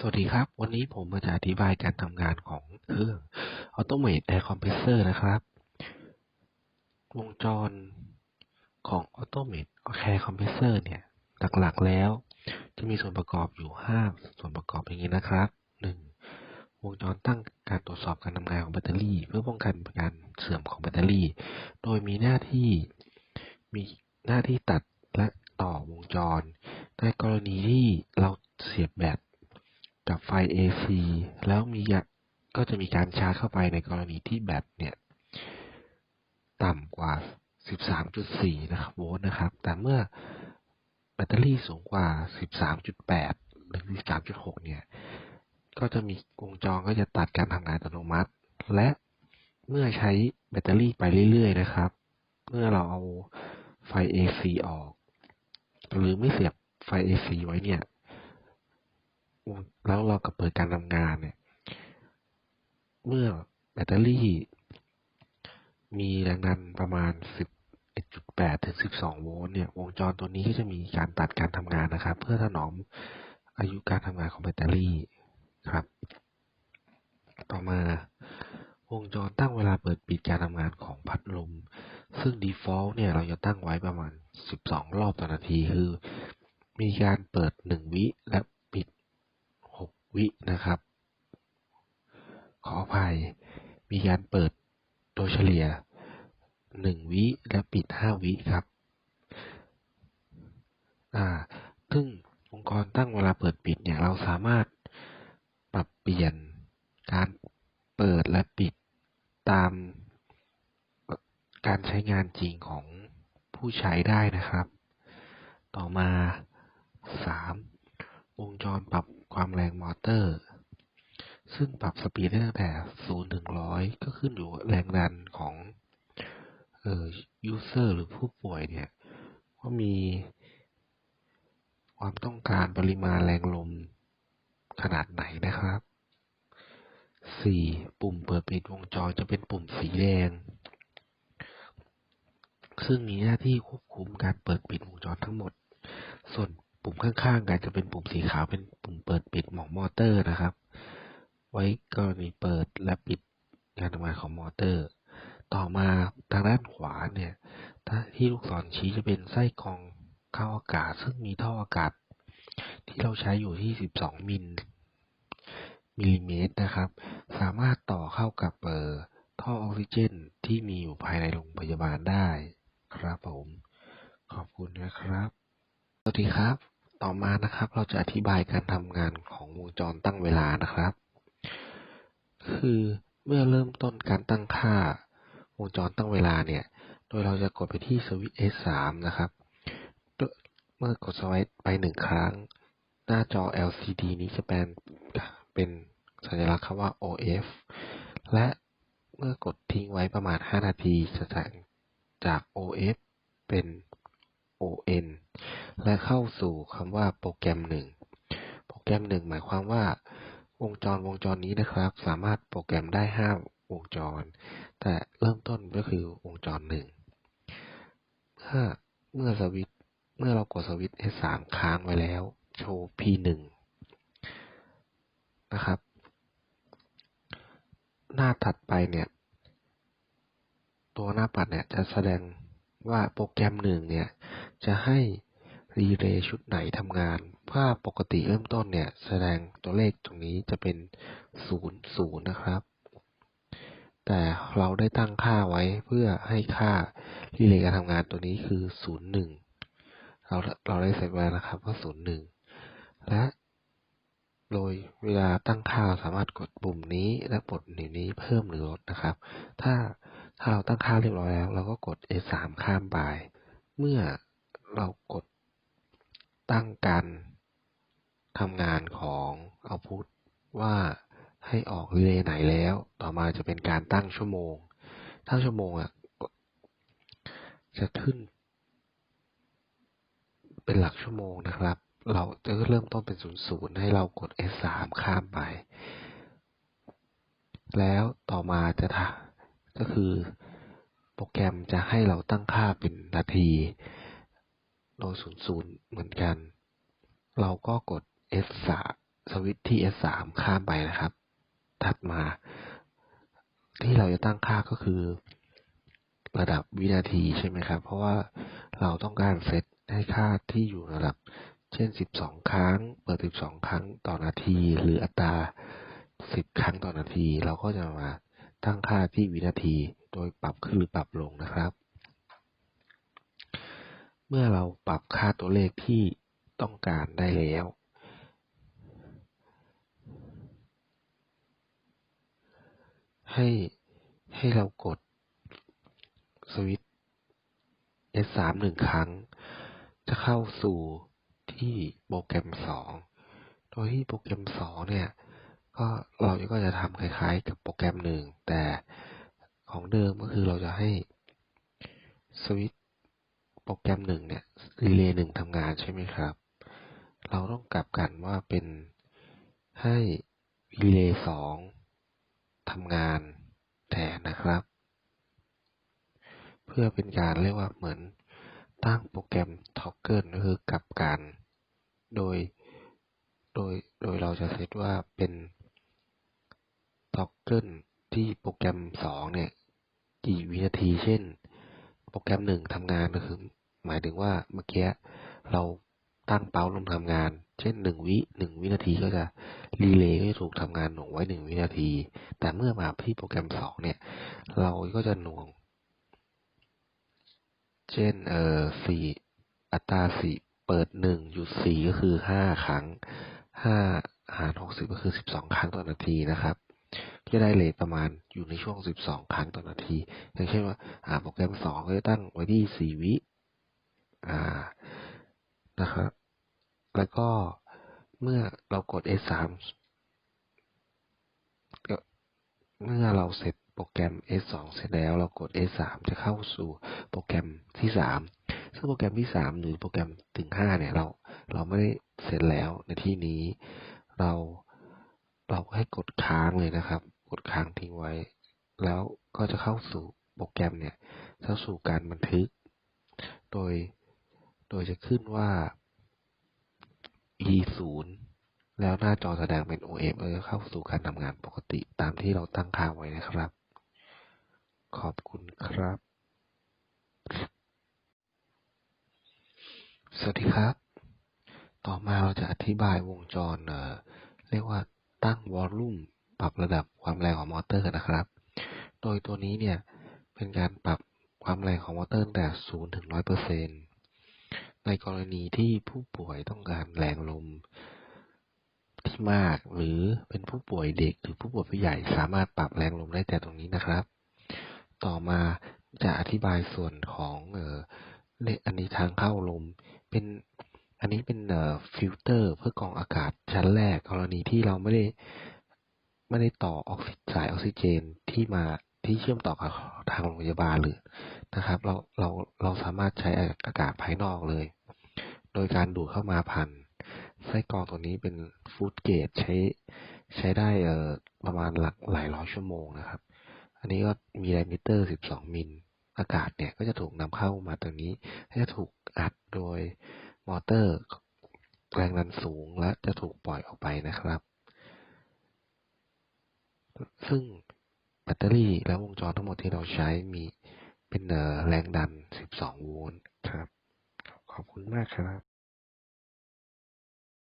สวัสดีครับ วันนี้ผมมาจะอธิบายการทำงานของเครื่องอ Automate Air Compressor นะครับ วงจรของ Automate Air Compressor เนี่ยหลักๆแล้ว จะมีส่วนประกอบอยู่ 5 ส่วนประกอบอย่างนี้นะครับ 1. วงจรตั้งการตรวจสอบการทำงานของแบตเตอรี่ เพื่อป้องกันการเสื่อมของแบตเตอรี่ โดยมีหน้าที่มีหน้าที่ตัดและต่อวงจร ในกรณีที่เราเสียบแบต กับไฟ AC แล้วมีก็จะมีการชาร์จเข้าไปในกรณีที่แบตเนี่ย ต่ำกว่า 13.4 นะครับโวลต์นะครับ แต่เมื่อแบตเตอรี่สูงกว่า 13.8 หรือ 13.6 เนี่ย ก็จะมีวงจรก็จะตัดการทำงานอัตโนมัติ และเมื่อใช้แบตเตอรี่ไปเรื่อยๆ นะครับ เมื่อเราเอาไฟ AC ออก หรือไม่เสียบไฟ AC ไว้เนี่ย แล้วเราก็เปิดการทำงานเนี่ย เมื่อแบตเตอรี่ มีแรงดันประมาณ 11.8 ถึง 12 โวลต์เนี่ย วงจรตัวนี้ก็จะมีการตัดการทำงานนะครับ เพื่อถนอมอายุการทำงานของแบตเตอรี่ครับ ต่อมาวงจรตั้งเวลาเปิดปิดการทำงานของพัดลม ซึ่ง default เนี่ยเราจะตั้งไว้ประมาณ 12 รอบต่อนาที คือ มีการเปิด 1 วิและ วินะครับ ขออภัย มีการเปิดโดยเฉลี่ย 1 วิและปิด 5 วิครับ อ่า ซึ่งองค์กรตั้งเวลาเปิดปิดเนี่ยเราสามารถปรับเปลี่ยนการเปิดและปิดตามการใช้งานจริงของผู้ใช้ได้นะครับ ต่อมา 3. วงจรปรับ ความแรงมอเตอร์ ซึ่งปรับสปีดได้ตั้งแต่0ถึง100 ก็ขึ้นอยู่แรงดันของเอ่อ user หรือผู้ป่วยเนี่ยว่ามีความต้องการปริมาณแรงลมขนาดไหนนะครับ 4. ปุ่มเปิดปิดวงจรจะเป็นปุ่มสีแดง ซึ่งมีหน้าที่ควบคุมการเปิดปิดวงจรทั้งหมด ส่วน ปุ่มข้างๆกันจะเป็นปุ่มสีขาวเป็นปุ่มเปิดปิดหมอกมอเตอร์นะครับ ไว้กรณีเปิดและปิดการทำงานของมอเตอร์ ต่อมาทางด้านขวาเนี่ยที่ลูกศรชี้จะเป็นไส้กรองเข้าอากาศ ซึ่งมีท่ออากาศ ที่เราใช้อยู่ที่ 12 มิลมิลลิเมตรนะครับ สามารถต่อเข้ากับเอ่อท่อออกซิเจนที่มีอยู่ภายในโรงพยาบาลได้ ครับผม ขอบคุณนะครับ สวัสดีครับ ต่อมานะครับ เราจะอธิบายการทำงานของวงจรตั้งเวลานะครับ คือเมื่อเริ่มต้นการตั้งค่าวงจรตั้งเวลาเนี่ย โดยเราจะกดไปที่สวิตช์ S3 นะครับ เมื่อกดสวิตช์ไปหนึ่งครั้ง หน้าจอ LCD นี้จะเป็นเป็นสัญลักษณ์คำว่า OF และเมื่อกดทิ้งไว้ประมาณ 5 นาทีจะแสงจาก OF เป็น ON และเข้าสู่คำว่าโปรแกรมหนึ่ง โปรแกรมหนึ่งหมายความว่า วงจรวงจรนี้นะครับ สามารถโปรแกรมได้5วงจร แต่เริ่มต้นก็คือวงจรหนึ่งเมื่อเมื่อสวิตเมื่อเรากดสวิตช์ S3 ค้างไว้แล้ว โชว์ P1 นะครับ หน้าถัดไปเนี่ย ตัวหน้าปัดเนี่ยจะแสดงว่าโปรแกรมหนึ่งเนี่ย จะให้รีเลย์ชุดไหนทำงาน ถ้าปกติเริ่มต้นเนี่ย แสดงตัวเลขตรงนี้จะเป็นศูนย์นะครับ แต่เราได้ตั้งค่าไว้เพื่อให้ค่ารีเลย์การทำงานตัวนี้คือศูนย์หนึ่งเราเราได้เซตไว้นะครับว่าศูนย์หนึ่งและโดยเวลาตั้งค่าสามารถกดปุ่มนี้และกดนิ้วนี้เพิ่มหรือลดนะครับ ถ้าถ้าเราตั้งค่าเรียบร้อยแล้ว เราก็กด S3 ข้ามไป เมื่อ เรากดตั้งการทำงานของ output ว่าให้ออกรีเลย์ไหนแล้ว ต่อมาจะเป็นการตั้งชั่วโมง ตั้งชั่วโมงอะจะขึ้น เป็นหลักชั่วโมงนะครับ เราจะเริ่มต้นเป็นศูนย์ศูนย์ให้เรากด S3 ข้ามไป แล้วต่อมาจะทก็คือโปรแกรมจะให้เราตั้งค่าเป็นนาที โดยศูนย์ศูนย์เหมือนกัน เราก็กด F3 สวิตช์ที่ S3 ข้ามไปนะครับ ถัดมา ที่เราจะตั้งค่าก็คือ ระดับวินาทีใช่ไหมครับ เพราะว่าเราต้องการเซตให้ค่าที่อยู่ระดับ เช่น 12 ครั้ง เปิด 12 ครั้งต่อนาที หรืออัตรา 10 ครั้งต่อนาที เราก็จะมาตั้งค่าที่วินาที โดยปรับขึ้นหรือปรับลงนะครับ เมื่อเราปรับค่าตัวเลขที่ต้องการได้แล้ว ให้ให้เรากดสวิตช์ S3 หนึ่งครั้ง จะเข้าสู่ที่โปรแกรม 2 โดยที่โปรแกรม 2 เนี่ย ก็เราก็จะทำคล้ายๆ กับโปรแกรมหนึ่งแต่ของเดิมก็คือเราจะให้สวิตช์ โปรแกรมหนึ่งเนี่ยรีเลย์หนึ่งทำงานใช่ไหมครับ เราต้องกลับกันว่าเป็นให้รีเลย์สองทำงานแทนนะครับ เพื่อเป็นการเรียกว่าเหมือนตั้งโปรแกรมท็อกเกิลก็คือกลับกันโดยโดยโดยเราจะเซตว่าเป็นท็อกเกิลที่โปรแกรมสองเนี่ยกี่วินาทีเช่น โปรแกรมหนึ่งทำงานก็คือ หมายถึงว่าเมื่อกี้เราตั้งเป้าลงทำงาน เช่นหนึ่งวิหนึ่งวินาทีก็จะรีเลย์ก็จะถูกทำงานหน่วงไว้หนึ่งวินาที แต่เมื่อมาที่โปรแกรมสองเนี่ย เราก็จะหน่วง เช่นเอ่อสี่อัตราสี่เปิดหนึ่งหยุดสี่ก็คือห้าครั้งห้าหารหกสิบก็คือสิบสองครั้งต่อนาทีนะครับก็ได้เลทประมาณอยู่ในช่วงสิบสองครั้งต่อนาที อย่างเช่นว่า อ่า โปรแกรมสองก็จะตั้งไว้ที่สี่วิ อ่านะครับแล้วก็เมื่อเรากด S3 เมื่อเราเสร็จโปรแกรม S2 เสร็จแล้วเรากด S3 จะเข้าสู่โปรแกรมที่สามซึ่งโปรแกรมที่สามหรือโปรแกรมถึงห้าเนี่ยเราเราไม่ได้เสร็จแล้วในที่นี้เราเราให้กดค้างเลยนะครับ กดค้างทิ้งไว้ แล้วก็จะเข้าสู่โปรแกรมเนี่ยเข้าสู่การบันทึก โดย โดยจะขึ้นว่า e 0แล้วหน้าจอแสดงเป็น OM เออเข้าสู่การทำงานปกติตามที่เราตั้งค่าไว้นะครับ ขอบคุณครับ สวัสดีครับ ต่อมาเราจะอธิบายวงจรเอ่อเรียกว่าตั้งวอลลุ่มปรับระดับความแรงของมอเตอร์นะครับ โดยตัวนี้เนี่ยเป็นการปรับความแรงของมอเตอร์ตั้งแต่0ถึง100% ในกรณีที่ผู้ป่วยต้องการแรงลมที่มากหรือเป็นผู้ป่วยเด็กหรือผู้ป่วยผู้ใหญ่สามารถปรับแรงลมได้แต่ตรงนี้นะครับ ต่อมาจะอธิบายส่วนของเอออันนี้ทางเข้าลม เป็นอันนี้เป็นเอ่อฟิลเตอร์เพื่อกรองอากาศชั้นแรกกรณีที่เราไม่ได้ไม่ได้ต่อออกซิสายออกซิเจนที่มาที่เชื่อมต่อกับทางโรงพยาบาลหรือนะครับ เราเราเราสามารถใช้อากาศภายนอกเลย ดยการดูดเข้ามาผ่านไส้กรองตัวนี้เป็นฟูดเกจใช้ใช้ได้เออประมาณหลักหลายร้อยชั่วโมงนะครับ อันนี้ก็มีไดมิเตอร์ 12 มิล อากาศเนี่ยก็จะถูกนำเข้ามาตรงนี้จะถูกอัดโดยมอเตอร์แรงดันสูงและจะถูกปล่อยออกไปนะครับ ซึ่งแบตเตอรี่และวงจรทั้งหมดที่เราใช้มีเป็นแรงดัน 12 โวลต์ครับ ขอบคุณมากครับ